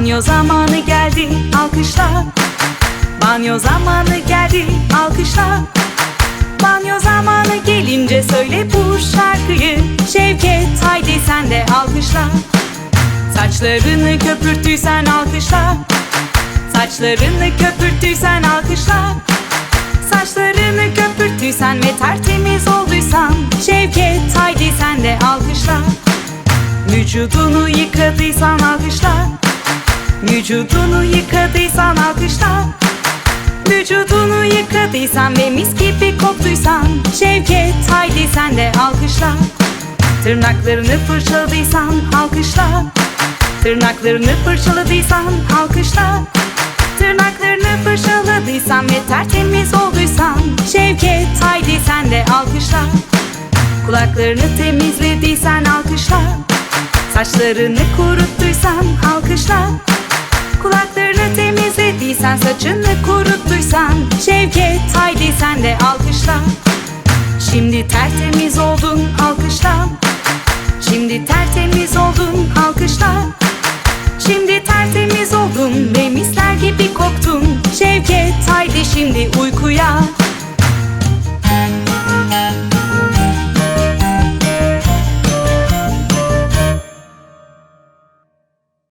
Banyo zamanı geldi alkışla. Banyo zamanı geldi alkışla. Banyo zamanı gelince söyle bu şarkıyı. Şevket haydi sen de alkışla. Saçlarını köpürttüysen alkışla. Saçlarını köpürttüysen alkışla. Saçlarını köpürttüysen ve tertemiz olduysan. Şevket haydi sen de alkışla. Vücudunu yıkadıysan alkışla Vücudunu yıkadıysan alkışla. Vücudunu yıkadıysan ve mis gibi koktuysan Şevket haydi sen de alkışla. Tırnaklarını fırçaladıysan alkışla. Tırnaklarını fırçaladıysan alkışla. Tırnaklarını fırçaladıysan ve tertemiz olduysan Şevket haydi sen de alkışla. Kulaklarını temizlediysen alkışla. Saçlarını kuruttuysan alkışla Saçını kuruttuysan Şevket Haydi sen de alkışla. Şimdi tertemiz oldun alkışla. Şimdi tertemiz oldun alkışla. Şimdi tertemiz oldun ve misler gibi koktun. Şevket haydi şimdi uykuya.